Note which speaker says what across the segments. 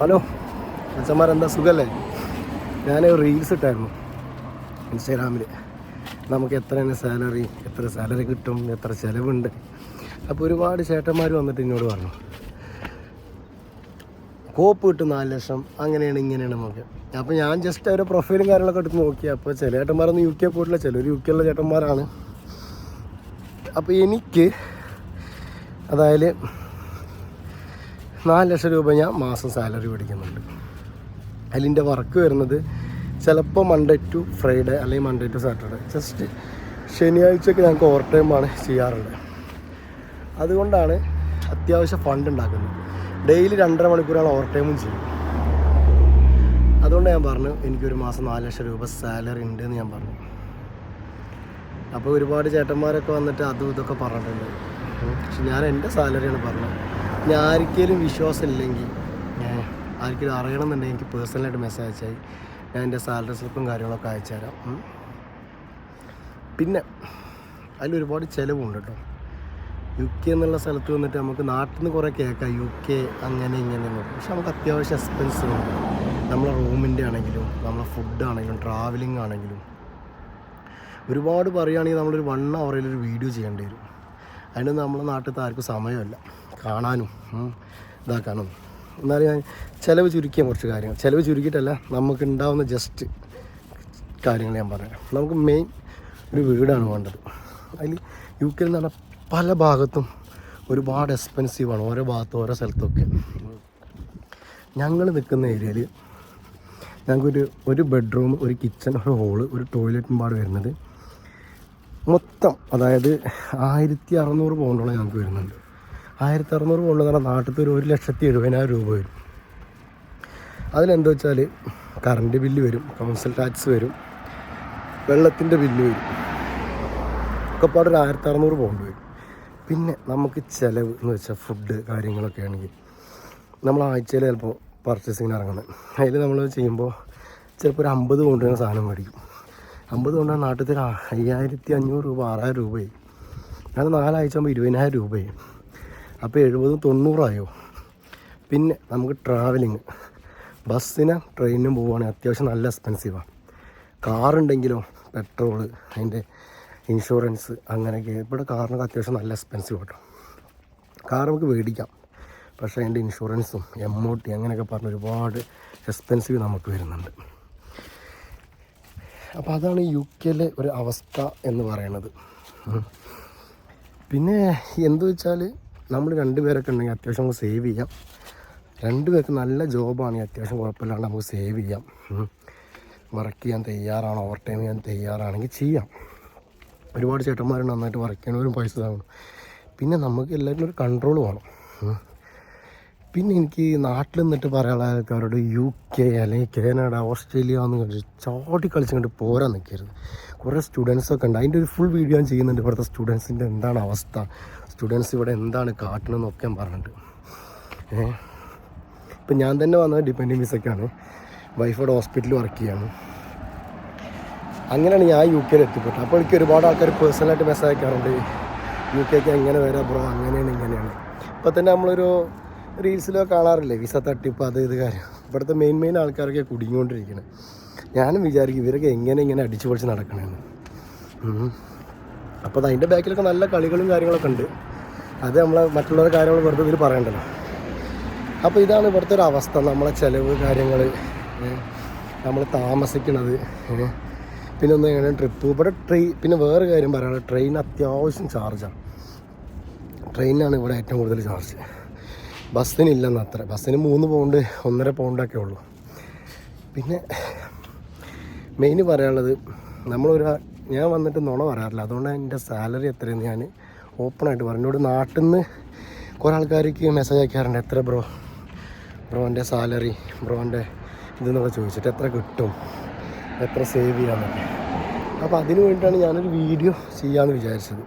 Speaker 1: Hello അച്ഛന്മാർ എന്താ സുഖമല്ലേ ഞാൻ റീൽസ് ഇട്ടായിരുന്നു ഇൻസ്റ്റാഗ്രാമിൽ നമുക്ക് എത്ര എത്രയാണ് സാലറി എത്ര സാലറി കിട്ടും എത്ര ചിലവുണ്ട്. അപ്പോൾ ഒരുപാട് ചേട്ടന്മാർ വന്നിട്ട് എന്നോട് പറഞ്ഞു കോപ്പ് കിട്ടും നാല് ലക്ഷം അങ്ങനെയാണ് ഇങ്ങനെയാണ് നമുക്ക് അപ്പോൾ ഞാൻ ജസ്റ്റ് അവരുടെ പ്രൊഫൈലും കാര്യങ്ങളൊക്കെ എടുത്ത് നോക്കി. അപ്പോൾ ചില ചേട്ടന്മാരൊന്നും യു കെ പോയിട്ടില്ല ചിലർ യു കെ ഉള്ള ചേട്ടന്മാരാണ്. അപ്പോൾ എനിക്ക് അതായത് നാല് ലക്ഷം രൂപ ഞാൻ മാസം സാലറി മേടിക്കുന്നുണ്ട്. അതിലിന്റെ വർക്ക് വരുന്നത് ചിലപ്പോൾ മൺഡേ ടു ഫ്രൈഡേ അല്ലെങ്കിൽ മൺഡേ ടു സാറ്റർഡേ ജസ്റ്റ് ശനിയാഴ്ചയൊക്കെ ഞങ്ങൾക്ക് ഓവർ ടൈമാണ് ചെയ്യാറുള്ളത്. അതുകൊണ്ടാണ് അത്യാവശ്യം ഫണ്ട് ഉണ്ടാക്കുന്നത്. ഡെയിലി രണ്ടര മണിക്കൂറാണ് ഓവർ ടൈമും ചെയ്യും. അതുകൊണ്ട് ഞാൻ പറഞ്ഞു എനിക്കൊരു മാസം നാല് ലക്ഷം രൂപ സാലറി ഉണ്ട് എന്ന് ഞാൻ പറഞ്ഞു. അപ്പോൾ ഒരുപാട് ചേട്ടന്മാരൊക്കെ വന്നിട്ട് അതും ഇതൊക്കെ പറഞ്ഞിട്ടുണ്ട്. പക്ഷെ ഞാൻ എന്റെ സാലറിയാണ് പറഞ്ഞത്. ഞാൻ ആർക്കെങ്കിലും വിശ്വാസം ഇല്ലെങ്കിൽ ഞാൻ അറിയണം അറിയണമെന്നുണ്ടെങ്കിൽ എനിക്ക് പേഴ്സണലായിട്ട് മെസ്സേജ് അയച്ചായി ഞാൻ എന്റെ സാലറി സ്ലിപ്പും കാര്യങ്ങളൊക്കെ അയച്ചു തരാം. പിന്നെ അതിൽ ഒരുപാട് ചിലവുണ്ട് കേട്ടോ. യു കെ എന്നുള്ള സ്ഥലത്ത് വന്നിട്ട് നമുക്ക് നാട്ടിൽ നിന്ന് കുറേ കേൾക്കാം. യു കെ അങ്ങനെ ഇങ്ങനെ നോക്കും പക്ഷെ നമുക്ക് അത്യാവശ്യം എക്സ്പെൻസ് ഉണ്ട്. നമ്മളെ റൂമിന്റെ ആണെങ്കിലും നമ്മളെ ഫുഡ് ആണെങ്കിലും ട്രാവലിംഗ് ആണെങ്കിലും. ഒരുപാട് പറയുകയാണെങ്കിൽ നമ്മളൊരു വൺ അവറിൽ ഒരു വീഡിയോ ചെയ്യേണ്ടി വരും. അതിനൊന്നും നമ്മളെ നാട്ടിലത്തെ ആർക്കും സമയമല്ല. കാണാനും ഇതാക്കാനും. എന്നാലും ഞാൻ ചിലവ് ചുരുക്കിയ കുറച്ച് കാര്യങ്ങൾ. ചിലവ് ചുരുക്കിയിട്ടല്ല നമുക്ക് ഉണ്ടാവുന്ന ജസ്റ്റ് കാര്യങ്ങൾ ഞാൻ പറയാം നമുക്ക് മെയിൻ ഒരു വീടാണ് വേണ്ടത്. അതിൽ യു കെയിൽ എന്ന് പറഞ്ഞാൽ പല ഭാഗത്തും ഒരുപാട് എക്സ്പെൻസീവാണ് ഓരോ ഭാഗത്തും ഓരോ സ്ഥലത്തൊക്കെ. ഞങ്ങൾ നിൽക്കുന്ന ഏരിയയിൽ ഞങ്ങൾക്കൊരു ഒരു ബെഡ്റൂം ഒരു കിച്ചൺ ഒരു ഹോൾ ഒരു ടോയ്ലറ്റും പാട് വരുന്നത് മൊത്തം അതായത് ആയിരത്തി അറുന്നൂറ് പൗണ്ടോളം ഞങ്ങൾക്ക് വരുന്നുണ്ട്. ആയിരത്തി അറുന്നൂറ് പൗണ്ട് എന്ന് പറഞ്ഞാൽ നാട്ടിൽ ഒരു ലക്ഷത്തി എഴുപതിനായിരം രൂപ വരും. അതിലെന്താ വെച്ചാൽ കറണ്ട് ബില്ല് വരും കൗൺസിൽ ടാക്സ് വരും വെള്ളത്തിന്റെ ബില്ല് വരും. ഒക്കെ പാടെ ഒരു ആയിരത്തി അറുന്നൂറ് പോകേണ്ടി വരും. പിന്നെ നമുക്ക് ചിലവ് എന്ന് വെച്ചാൽ ഫുഡ് കാര്യങ്ങളൊക്കെ ആണെങ്കിൽ നമ്മൾ ആഴ്ചയിൽ ചിലപ്പോൾ പർച്ചേസിങ്ങിന് ഇറങ്ങുന്നത് അതിൽ നമ്മൾ ചെയ്യുമ്പോൾ ചിലപ്പോൾ ഒരു അമ്പത് കൊണ്ട് വരുന്ന സാധനം മേടിക്കും. അമ്പത് കൊണ്ട് നാട്ടിൽ അയ്യായിരത്തി അഞ്ഞൂറ് രൂപ ആറായിരം രൂപയായി. അത് നാലാഴ്ച ആകുമ്പോൾ ഇരുപതിനായിരം രൂപയായി. അപ്പോൾ എഴുപതും തൊണ്ണൂറായോ? പിന്നെ നമുക്ക് ട്രാവലിങ് ബസ്സിന് ട്രെയിനിനും പോവുകയാണെങ്കിൽ അത്യാവശ്യം നല്ല എക്സ്പെൻസീവാണ് കാറുണ്ടെങ്കിലോ പെട്രോൾ അതിന്റെ ഇൻഷുറൻസ് അങ്ങനെയൊക്കെ. ഇവിടെ കാറിനൊക്കെ അത്യാവശ്യം നല്ല എക്സ്പെൻസീവ് കേട്ടോ കാർ നമുക്ക് മേടിക്കാം. പക്ഷേ അതിന്റെ ഇൻഷുറൻസും എം ഒ ടി അങ്ങനെയൊക്കെ പറഞ്ഞ് ഒരുപാട് എക്സ്പെൻസീവ് നമുക്ക് വരുന്നുണ്ട്. അപ്പോൾ അതാണ് യു കെയിലെ ഒരു അവസ്ഥ എന്ന് പറയുന്നത്. പിന്നെ എന്തു വെച്ചാൽ നമ്മൾ രണ്ടുപേരൊക്കെ ഉണ്ടെങ്കിൽ അത്യാവശ്യം നമുക്ക് സേവ് ചെയ്യാം. രണ്ടുപേർക്ക് നല്ല ജോബാണെങ്കിൽ അത്യാവശ്യം കുഴപ്പമില്ലാണ്ട് നമുക്ക് സേവ് ചെയ്യാം. വർക്ക് ചെയ്യാൻ തയ്യാറാണ്. ഓവർ ടൈം ചെയ്യാൻ തയ്യാറാണെങ്കിൽ ചെയ്യാം. ഒരുപാട് ചേട്ടന്മാർ നന്നായിട്ട് വർക്ക് ചെയ്യണവരും പൈസ താങ്ങണം പിന്നെ നമുക്ക് എല്ലാവരും ഒരു കൺട്രോൾ വേണം. പിന്നെ എനിക്ക് നാട്ടിൽ നിന്നിട്ട് പറയാനുള്ള ആൾക്കാരോട് യു കെ അല്ലെങ്കിൽ കാനഡ ഓസ്ട്രേലിയ എന്ന് കളിച്ച് ചാടി കളിച്ചുകൊണ്ട് പോരാൻ നിൽക്കരുത് കുറേ സ്റ്റുഡൻസൊക്കെ ഉണ്ട്. അതിന്റെ ഒരു ഫുൾ വീഡിയോ ഞാൻ ചെയ്യുന്നുണ്ട്. ഇവിടുത്തെ സ്റ്റുഡൻസിന്റെ എന്താണ് അവസ്ഥ? സ്റ്റുഡൻസ് ഇവിടെ എന്താണ് കാട്ടണമെന്നൊക്കെ ഞാൻ പറഞ്ഞിട്ട് ഏഹ് ഇപ്പം ഞാൻ തന്നെ വന്നത് ഡിപ്പെൻഡിങ് വിസയ്ക്കാണ് വൈഫോടെ ഹോസ്പിറ്റലിൽ വർക്ക് ചെയ്യാണ്. അങ്ങനെയാണ് ഞാൻ യു കെയിൽ എത്തിപ്പെട്ടത്. അപ്പോൾ എനിക്ക് ഒരുപാട് ആൾക്കാർ പേഴ്സണലായിട്ട് മെസ്സേജ് അയക്കാറുണ്ട്. യു കെക്ക് എങ്ങനെ വരാം ബ്രോ അങ്ങനെയാണ് ഇങ്ങനെയാണ്. ഇപ്പം തന്നെ നമ്മളൊരു റീൽസിലോ കാണാറില്ലേ? വിസ തട്ടിപ്പ് അത് ഇത് കാര്യം. ഇവിടുത്തെ മെയിൻ മെയിൻ ആൾക്കാരൊക്കെ കുടുങ്ങിക്കൊണ്ടിരിക്കുന്നത് ഞാനും വിചാരിക്കും ഇവരൊക്കെ എങ്ങനെ ഇങ്ങനെ അടിച്ചു പൊളിച്ച് നടക്കണമെന്ന്. അപ്പോൾ അതിന്റെ ബാക്കിലൊക്കെ നല്ല കളികളും കാര്യങ്ങളൊക്കെ ഉണ്ട്. അത് നമ്മൾ മറ്റുള്ളവരുടെ കാര്യങ്ങൾ വെറുതെ ഇതിൽ പറയണ്ടല്ലോ. അപ്പോൾ ഇതാണ് ഇവിടുത്തെ ഒരു അവസ്ഥ. നമ്മളെ ചിലവ് കാര്യങ്ങൾ നമ്മൾ താമസിക്കുന്നത് പിന്നെ ഒന്ന് എങ്ങനെ ട്രിപ്പ് ഇവിടെ ട്രെയിൻ പിന്നെ വേറെ കാര്യം പറയാനുള്ളത്. ട്രെയിൻ അത്യാവശ്യം ചാർജാണ് ട്രെയിനാണ് ഇവിടെ ഏറ്റവും കൂടുതൽ ചാർജ് ബസ്സിനില്ലെന്ന് അത്ര. ബസ്സിന് മൂന്ന് പൗണ്ട് ഒന്നര പൗണ്ടൊക്കെ ഉള്ളൂ. പിന്നെ മെയിൻ പറയാനുള്ളത് നമ്മളൊരു ഞാൻ വന്നിട്ട് നുണ പറയാറില്ല. അതുകൊണ്ട് എന്റെ സാലറി എത്രയെന്ന് ഞാൻ ഓപ്പണായിട്ട് പറഞ്ഞു എന്നോട് നാട്ടിൽ നിന്ന് കുറേ ആൾക്കാർക്ക് മെസ്സേജ് അയക്കാറുണ്ട്. എത്ര ബ്രോ ബ്രോന്റെ സാലറി ബ്രോന്റെ ഇതെന്നൊക്കെ ചോദിച്ചിട്ട് എത്ര കിട്ടും? എത്ര സേവ് ചെയ്യാമെന്നൊക്കെ അപ്പോൾ അതിന് വേണ്ടിയിട്ടാണ് ഞാനൊരു വീഡിയോ ചെയ്യാമെന്ന് വിചാരിച്ചത്.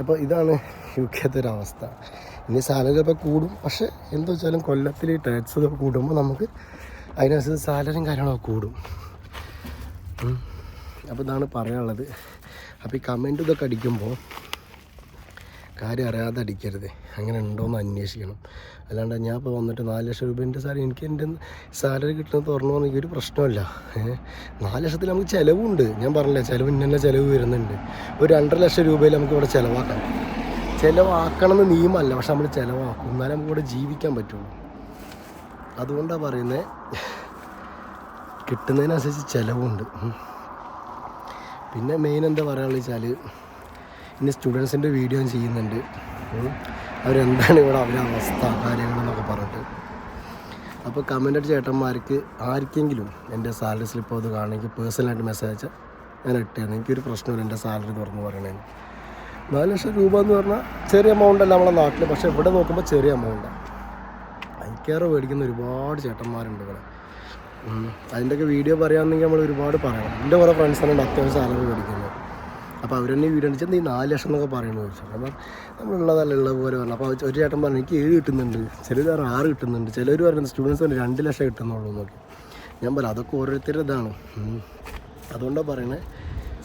Speaker 1: അപ്പോൾ ഇതാണ് യു കെത്തെ ഒരു അവസ്ഥ. ഇനി സാലറി അപ്പോൾ കൂടും. പക്ഷേ എന്താ വെച്ചാലും കൊല്ലത്തിൽ ടാക്സ് കൂടുമ്പോൾ നമുക്ക് അതിനനുസരിച്ച് സാലറിയും കാര്യങ്ങളൊക്കെ കൂടും. അപ്പോൾ ഇതാണ് പറയാനുള്ളത്. അപ്പോൾ ഈ കമന്റ് ഇതൊക്കെ അടിക്കുമ്പോൾ കാര്യം അറിയാതെ അടിക്കരുത്. അങ്ങനെ ഉണ്ടോയെന്ന് അന്വേഷിക്കണം. അല്ലാണ്ട് ഞാൻ ഇപ്പോൾ വന്നിട്ട് നാല് ലക്ഷം രൂപേന്റെ സാലറി എനിക്ക് എന്റെ സാലറി കിട്ടുന്നത് തുറന്നു എനിക്ക് ഒരു പ്രശ്നമില്ല. നാല് ലക്ഷത്തിൽ നമുക്ക് ചിലവുണ്ട്. ഞാൻ പറഞ്ഞില്ല ചിലവ് ഇന്ന ചിലവ് വരുന്നുണ്ട്. ഒരു രണ്ടര ലക്ഷം രൂപയിൽ നമുക്ക് ഇവിടെ ചിലവാക്കാം. ചിലവാക്കണം എന്ന് നിയമമല്ല. പക്ഷെ നമ്മൾ ചിലവാക്കും. എന്നാലേ നമുക്ക് ഇവിടെ ജീവിക്കാൻ പറ്റുള്ളൂ. അതുകൊണ്ടാണ് പറയുന്നത് കിട്ടുന്നതിനനുസരിച്ച് ചിലവുണ്ട്. പിന്നെ മെയിൻ എന്താ പറയാനുള്ള വെച്ചാൽ ഇനി സ്റ്റുഡൻസിന്റെ വീഡിയോ ചെയ്യുന്നുണ്ട്. അവരെന്താണ് ഇവിടെ അവരുടെ അവസ്ഥ കാര്യങ്ങളെന്നൊക്കെ പറഞ്ഞിട്ട്. അപ്പോൾ കമന്റ് ചേട്ടന്മാർക്ക് ആർക്കെങ്കിലും എന്റെ സാലറി സ്ലിപ്പ് അത് കാണുമെങ്കിൽ പേഴ്സണലായിട്ട് മെസ്സേജ് അയച്ചാൽ ഞാൻ ഇട്ടായിരുന്നു എനിക്കൊരു പ്രശ്നമില്ല എന്റെ സാലറി തുറന്ന് പറയണേ നാല് ലക്ഷം രൂപ എന്ന് പറഞ്ഞാൽ ചെറിയ എമൗണ്ട് അല്ല നമ്മളെ നാട്ടിൽ പക്ഷേ ഇവിടെ നോക്കുമ്പോൾ ചെറിയ എമൗണ്ടാണ് ഐക്കാറ് മേടിക്കുന്ന ഒരുപാട് ചേട്ടന്മാരുണ്ട് ഇവിടെ. അതിന്റെയൊക്കെ വീഡിയോ പറയുകയാണെങ്കിൽ നമ്മൾ ഒരുപാട് പറയണം. എന്റെ കുറേ ഫ്രണ്ട്സാണ് അത്യാവശ്യം സാലറി മേടിക്കുന്നത് അപ്പോൾ അവരെന്നെ വീഡിയോ അടിച്ചാൽ നീ നാല് ലക്ഷം എന്നൊക്കെ പറയണമെന്ന് ചോദിച്ചു അപ്പം നമ്മളുള്ളതല്ല ഉള്ളത് പോലെ പറഞ്ഞു. അപ്പോൾ ഒരു ചേട്ടൻ പറഞ്ഞു എനിക്ക് ഏഴ് കിട്ടുന്നുണ്ട്. ചിലർ പറഞ്ഞു ആറ് കിട്ടുന്നുണ്ട്. ചിലർ പറയുന്നത് സ്റ്റുഡൻസ് പറഞ്ഞു രണ്ട് ലക്ഷം കിട്ടുന്നുള്ളൂ നോക്കി ഞാൻ പറയാം അതൊക്കെ ഓരോരുത്തരുടെ ഇതാണ്. അതുകൊണ്ടാണ് പറയുന്നത്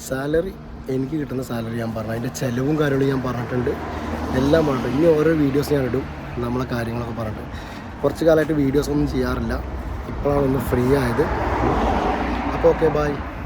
Speaker 1: സാലറി എനിക്ക് കിട്ടുന്ന സാലറി ഞാൻ പറഞ്ഞു അതിന്റെ ചിലവും കാര്യങ്ങളും ഞാൻ പറഞ്ഞിട്ടുണ്ട്. എല്ലാം പറഞ്ഞിട്ടുണ്ട്. ഇനി ഓരോ വീഡിയോസ് ഞാൻ ഇടും നമ്മളെ കാര്യങ്ങളൊക്കെ പറഞ്ഞിട്ട്. കുറച്ച് കാലമായിട്ട് വീഡിയോസ് ഒന്നും ചെയ്യാറില്ല. ഇപ്പോഴാണ് ഒന്ന് ഫ്രീ ആയത്. അപ്പോൾ ഓക്കെ ബൈ